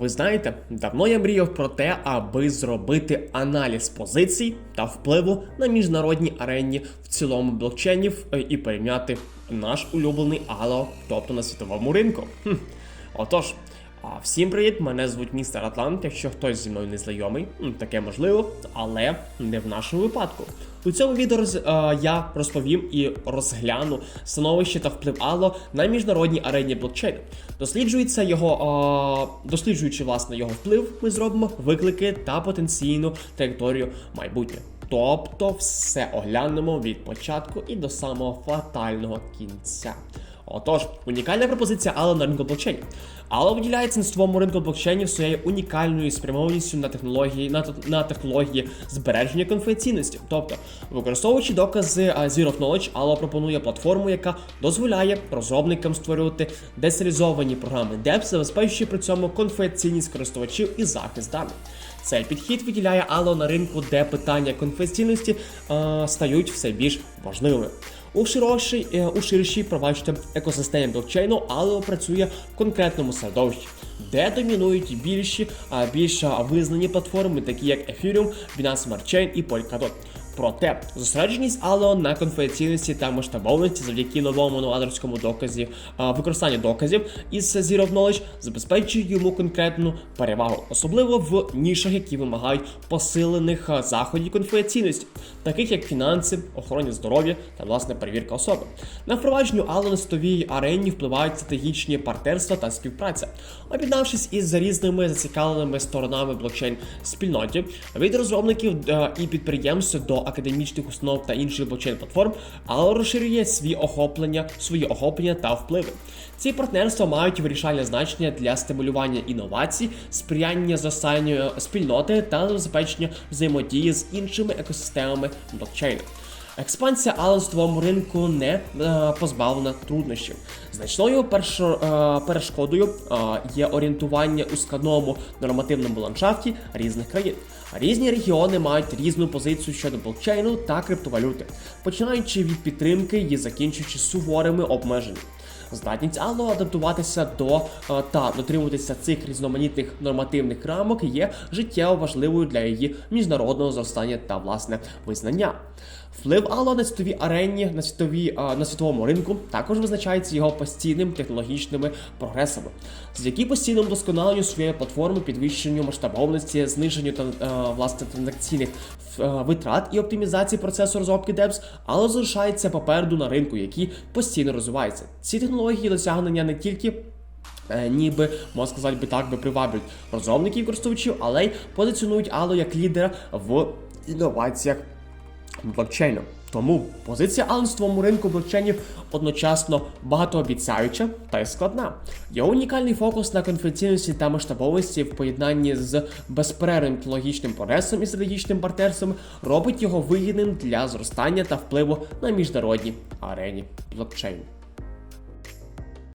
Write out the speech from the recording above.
Ви знаєте, давно я мріяв про те, аби зробити аналіз позицій та впливу на міжнародній арені в цілому блокчейнів е, і порівняти наш улюблений Алло, тобто на світовому ринку. Хм. Отож. Всім привіт! Мене звуть містер Атлант. Якщо хтось зі мною не знайомий, таке можливо, але не в нашому випадку. У цьому відео роз- е, я розповім і розгляну становище та вплив Алло на міжнародній арені блокчейну. Досліджується його, е, досліджуючи власне його вплив, ми зробимо виклики та потенційну траєкторію майбутнє. Тобто все оглянемо від початку і до самого фатального кінця. Отож, унікальна пропозиція Allo на ринку блокчейнів. Allo виділяється на світовому ринку блокчейнів своєю унікальною спрямованістю на технології на, на технології збереження конфіденційності. Тобто, використовуючи докази Zero of Knowledge, Allo пропонує платформу, яка дозволяє розробникам створювати децентралізовані програми DEP, забезпечуючи при цьому конфіденційність користувачів і захист даних. Цей підхід виділяє Allo на ринку, де питання конфіденційності е, стають все більш важливими. У ширшій, е, у ширшій пробачте, екосистемі блокчейну але працює в конкретному середовищі, де домінують більші, більш визнані платформи, такі як Ethereum, Binance Smart Chain і Polkadot. Проте зосередженість Allo на конфіденційності та масштабованості завдяки новому новаторському доказі а, використанню доказів із Zero Knowledge забезпечує йому конкретну перевагу, особливо в нішах, які вимагають посилених заходів конфіденційності, таких як фінанси, охороні здоров'я та власне перевірка особи. На впровадженню Allo на арені впливають стратегічні партнерства та співпраця. Об'єднавшись із різними зацікавленими сторонами блокчейн спільноті від розробників е, і підприємств до академічних установ та інших блокчейн платформ, Allo розширює свої охоплення, свої охоплення та впливи. Ці партнерства мають вирішальне значення для стимулювання інновацій, сприяння зростанню спільноти та забезпечення взаємодії з іншими екосистемами блокчейну. Експансія світовому ринку не е, позбавлена труднощів. Значною першо, е, перешкодою е, є орієнтування у складному нормативному ландшафті різних країн. Різні регіони мають різну позицію щодо блокчейну та криптовалюти, починаючи від підтримки і закінчуючи суворими обмеженнями. Здатність Allo адаптуватися до е, та дотримуватися цих різноманітних нормативних рамок є життєво важливою для її міжнародного зростання та власне визнання. Вплив Allo на світовій арені на світовій е, на світовому ринку також визначається його постійним технологічними прогресами, завдяки постійному вдосконаленню своєї платформи, підвищенню масштабованості, зниженню та е, власне транзакційних витрат і оптимізації процесу розробки DEPS, але залишається попереду на ринку, який постійно розвивається. Ці технології досягнення не тільки е, ніби можна сказати би так би приваблюють розробників користувачів, але й позиціонують Allo як лідера в інноваціях блокчейну. Тому позиція Allo на світовому ринку блокчейнів одночасно багатообіцяюча та й складна. Його унікальний фокус на конфіденційності та масштабовості в поєднанні з безперервним технологічним прогресом і стратегічним партнерством робить його вигідним для зростання та впливу на міжнародній арені блокчейну.